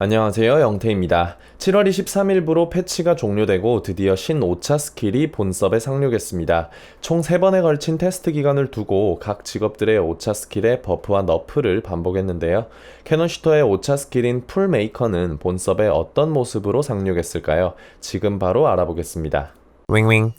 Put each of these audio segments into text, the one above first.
안녕하세요. 영태입니다. 7월 23일부로 패치가 종료되고 드디어 신 5차 스킬이 본섭에 상륙했습니다. 총 3번에 걸친 테스트 기간을 두고 각 직업들의 5차 스킬의 버프와 너프를 반복했는데요. 캐논슈터의 5차 스킬인 풀메이커는 본섭에 어떤 모습으로 상륙했을까요? 지금 바로 알아보겠습니다. 윙윙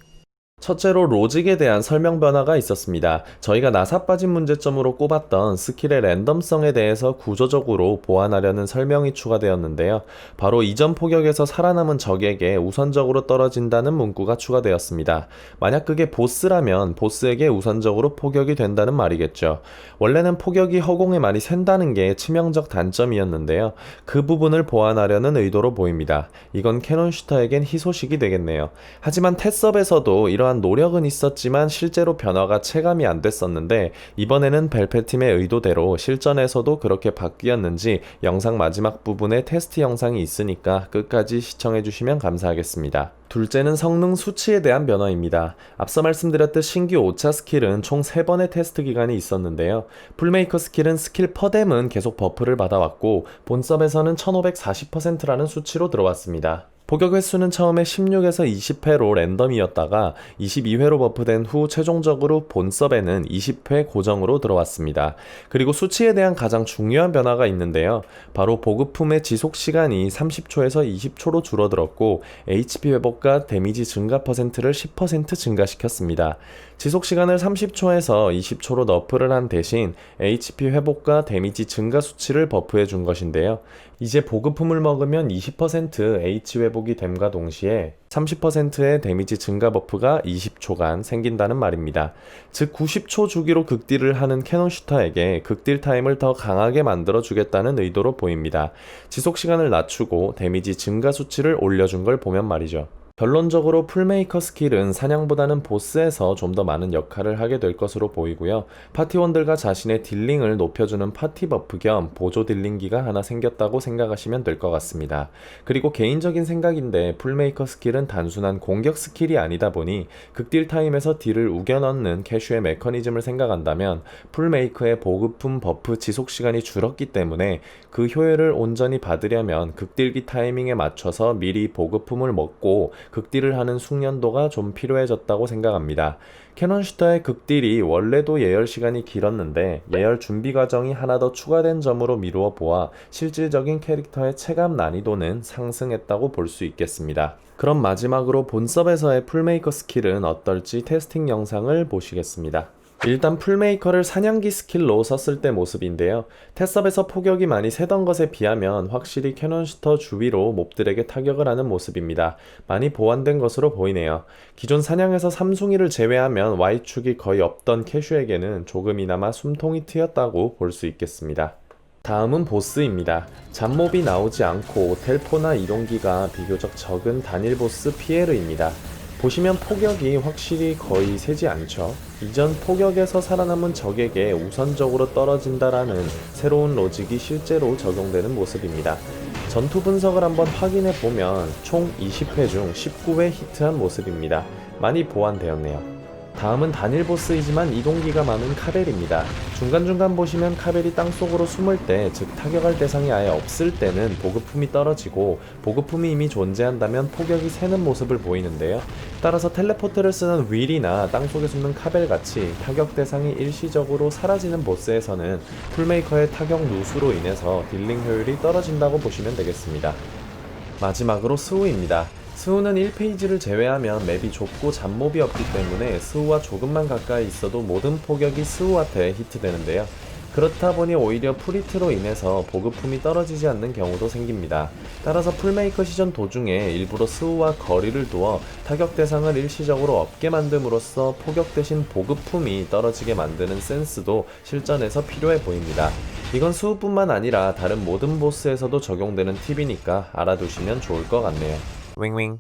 첫째로 로직에 대한 설명 변화가 있었습니다. 저희가 나사 빠진 문제점으로 꼽았던 스킬의 랜덤성에 대해서 구조적으로 보완하려는 설명이 추가되었는데요. 바로 이전 포격에서 살아남은 적에게 우선적으로 떨어진다는 문구가 추가되었습니다. 만약 그게 보스라면 보스에게 우선적으로 포격이 된다는 말이겠죠. 원래는 포격이 허공에 많이 샌다는 게 치명적 단점이었는데요. 그 부분을 보완하려는 의도로 보입니다. 이건 캐논 슈터에겐 희소식이 되겠네요. 하지만 테스업에서도 이러한 노력은 있었지만 실제로 변화가 체감이 안 됐었는데 이번에는 벨페팀의 의도대로 실전에서도 그렇게 바뀌었는지 영상 마지막 부분에 테스트 영상이 있으니까 끝까지 시청해 주시면 감사하겠습니다. 둘째는 성능 수치에 대한 변화입니다. 앞서 말씀드렸듯 신규 5차 스킬은 총 3번의 테스트 기간이 있었는데요. 풀메이커 스킬은 스킬 퍼뎀은 계속 버프를 받아왔고 본섭에서는 1540%라는 수치로 들어왔습니다. 포격 횟수는 처음에 16에서 20회로 랜덤이었다가 22회로 버프된 후 최종적으로 본섭에는 20회 고정으로 들어왔습니다. 그리고 수치에 대한 가장 중요한 변화가 있는데요. 바로 보급품의 지속 시간이 30초에서 20초로 줄어들었고 HP 회복과 데미지 증가 퍼센트를 10% 증가시켰습니다. 지속 시간을 30초에서 20초로 너프를 한 대신 HP 회복과 데미지 증가 수치를 버프해 준 것인데요. 이제 보급품을 먹으면 20% H 회복 이 됨과 동시에 30%의 데미지 증가 버프가 20초간 생긴다는 말입니다. 즉 90초 주기로 극딜을 하는 캐논 슈터에게 극딜 타임을 더 강하게 만들어 주겠다는 의도로 보입니다. 지속 시간을 낮추고 데미지 증가 수치를 올려준 걸 보면 말이죠. 결론적으로 풀메이커 스킬은 사냥보다는 보스에서 좀 더 많은 역할을 하게 될 것으로 보이고요. 파티원들과 자신의 딜링을 높여주는 파티 버프 겸 보조 딜링기가 하나 생겼다고 생각하시면 될 것 같습니다. 그리고 개인적인 생각인데 풀메이커 스킬은 단순한 공격 스킬이 아니다 보니 극딜 타임에서 딜을 우겨 넣는 캐슈의 메커니즘을 생각한다면 풀메이커의 보급품 버프 지속 시간이 줄었기 때문에 그 효율을 온전히 받으려면 극딜기 타이밍에 맞춰서 미리 보급품을 먹고 극딜을 하는 숙련도가 좀 필요해졌다고 생각합니다. 캐논 슈터의 극딜이 원래도 예열 시간이 길었는데 예열 준비 과정이 하나 더 추가된 점으로 미루어 보아 실질적인 캐릭터의 체감 난이도는 상승했다고 볼 수 있겠습니다. 그럼 마지막으로 본섭에서의 풀메이커 스킬은 어떨지 테스팅 영상을 보시겠습니다. 일단 풀메이커를 사냥기 스킬로 썼을 때 모습인데요. 테스업에서 포격이 많이 세던 것에 비하면 확실히 캐논슈터 주위로 몹들에게 타격을 하는 모습입니다. 많이 보완된 것으로 보이네요. 기존 사냥에서 삼숭이를 제외하면 Y축이 거의 없던 캐슈에게는 조금이나마 숨통이 트였다고 볼 수 있겠습니다. 다음은 보스입니다. 잡몹이 나오지 않고 텔포나 이동기가 비교적 적은 단일 보스 피에르입니다. 보시면 포격이 확실히 거의 세지 않죠. 이전 포격에서 살아남은 적에게 우선적으로 떨어진다라는 새로운 로직이 실제로 적용되는 모습입니다. 전투 분석을 한번 확인해 보면 총 20회 중 19회 히트한 모습입니다. 많이 보완되었네요. 다음은 단일 보스이지만 이동기가 많은 카벨입니다. 중간중간 보시면 카벨이 땅속으로 숨을 때, 즉 타격할 대상이 아예 없을 때는 보급품이 떨어지고 보급품이 이미 존재한다면 포격이 새는 모습을 보이는데요. 따라서 텔레포트를 쓰는 윌이나 땅속에 숨는 카벨 같이 타격 대상이 일시적으로 사라지는 보스에서는 풀메이커의 타격 누수로 인해서 딜링 효율이 떨어진다고 보시면 되겠습니다. 마지막으로 스우입니다. 스우는 1페이지를 제외하면 맵이 좁고 잡몹이 없기 때문에 스우와 조금만 가까이 있어도 모든 포격이 스우한테 히트되는데요. 그렇다 보니 오히려 프리트로 인해서 보급품이 떨어지지 않는 경우도 생깁니다. 따라서 풀메이커 시전 도중에 일부러 스우와 거리를 두어 타격 대상을 일시적으로 없게 만듦으로써 포격 대신 보급품이 떨어지게 만드는 센스도 실전에서 필요해 보입니다. 이건 수우뿐만 아니라 다른 모든 보스에서도 적용되는 팁이니까 알아두시면 좋을 것 같네요. 윙윙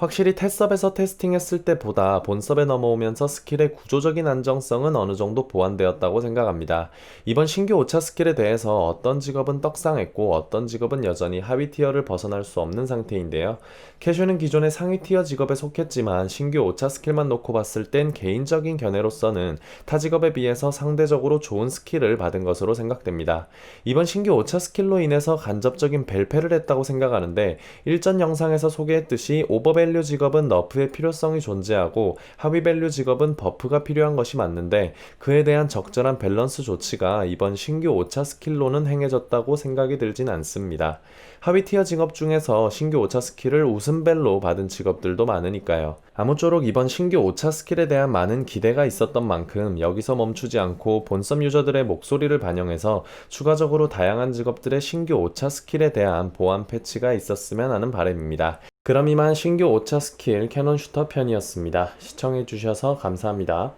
확실히 테스업에서 테스팅했을 때보다 본섭에 넘어오면서 스킬의 구조적인 안정성은 어느 정도 보완되었다고 생각합니다. 이번 신규 5차 스킬에 대해서 어떤 직업은 떡상했고 어떤 직업은 여전히 하위 티어를 벗어날 수 없는 상태인데요. 캐슈는 기존의 상위 티어 직업에 속했지만 신규 5차 스킬만 놓고 봤을 땐 개인적인 견해로서는 타 직업에 비해서 상대적으로 좋은 스킬을 받은 것으로 생각됩니다. 이번 신규 5차 스킬로 인해서 간접적인 벨패를 했다고 생각하는데 일전 영상에서 소개했듯이 오버 밸류 직업은 너프의 필요성이 존재하고 하위밸류 직업은 버프가 필요한 것이 맞는데 그에 대한 적절한 밸런스 조치가 이번 신규 5차 스킬로는 행해졌다고 생각이 들진 않습니다. 하위 티어 직업 중에서 신규 5차 스킬을 웃음벨로 받은 직업들도 많으니까요. 아무쪼록 이번 신규 5차 스킬에 대한 많은 기대가 있었던 만큼 여기서 멈추지 않고 본섬 유저들의 목소리를 반영해서 추가적으로 다양한 직업들의 신규 5차 스킬에 대한 보완 패치가 있었으면 하는 바람입니다. 그럼 이만 신규 5차 스킬 캐논 슈터 편이었습니다. 시청해주셔서 감사합니다.